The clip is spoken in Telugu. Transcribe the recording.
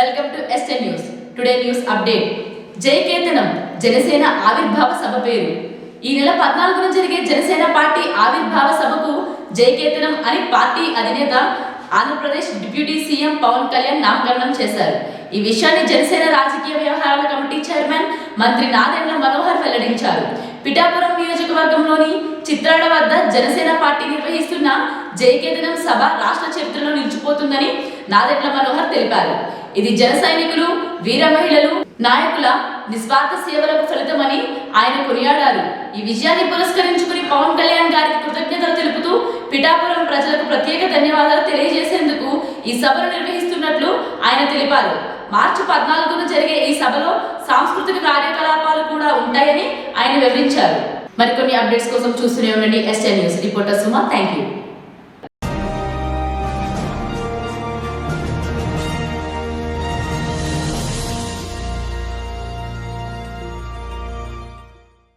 వెల్కమ్ టు ఎస్టెన్ న్యూస్ టుడే న్యూస్ అప్డేట్ జై కేతనం జనసేన ఆవిర్భావ సభ పేరు. ఈ నెల పద్నాలుగున జరిగే జనసేన పార్టీ ఆవిర్భావ సభకు జై కేతనం అని పార్టీ అధినేత ఆంధ్రప్రదేశ్ డిప్యూటీ సీఎం పవన్ కళ్యాణ్ నామకరణం చేశారు. ఈ విషయాన్ని జనసేన రాజకీయ వ్యవహారాల కమిటీ చైర్మన్ మంత్రి నాదెండ్ల మనోహర్ వెల్లడించారు. పిఠాపురం నియోజకవర్గంలోని చిత్రాడ వద్ద జనసేన పార్టీ నిర్వహిస్తున్న జయకేతనం సభ రాష్ట్ర చరిత్రలో నిలిచిపోతుందని నాదెండ్ల మనోహర్ తెలిపారు. ఇది జన సైనికులు వీర మహిళలు నాయకుల నిస్వార్థ సేవలకు ఫలితమని ఆయన కొనియాడారు. ఈ విజయాన్ని పురస్కరించుకుని పవన్ కళ్యాణ్ గారికి కృతజ్ఞతలు తెలుపుతూ పిఠాపురం ప్రజలకు ప్రత్యేక ధన్యవాదాలు తెలియజేసేందుకు ఈ సభను నిర్వహిస్తున్నట్లు ఆయన తెలిపారు. మార్చి పద్నాలుగున జరిగే ఈ సభలో సాంస్కృతిక కార్యకలాపాలు కూడా ఉంటాయని ఆయన వివరించారు. మరికొన్ని అప్డేట్స్ కోసం చూస్తూనే ఉండండి. ST news reporter Suma thank you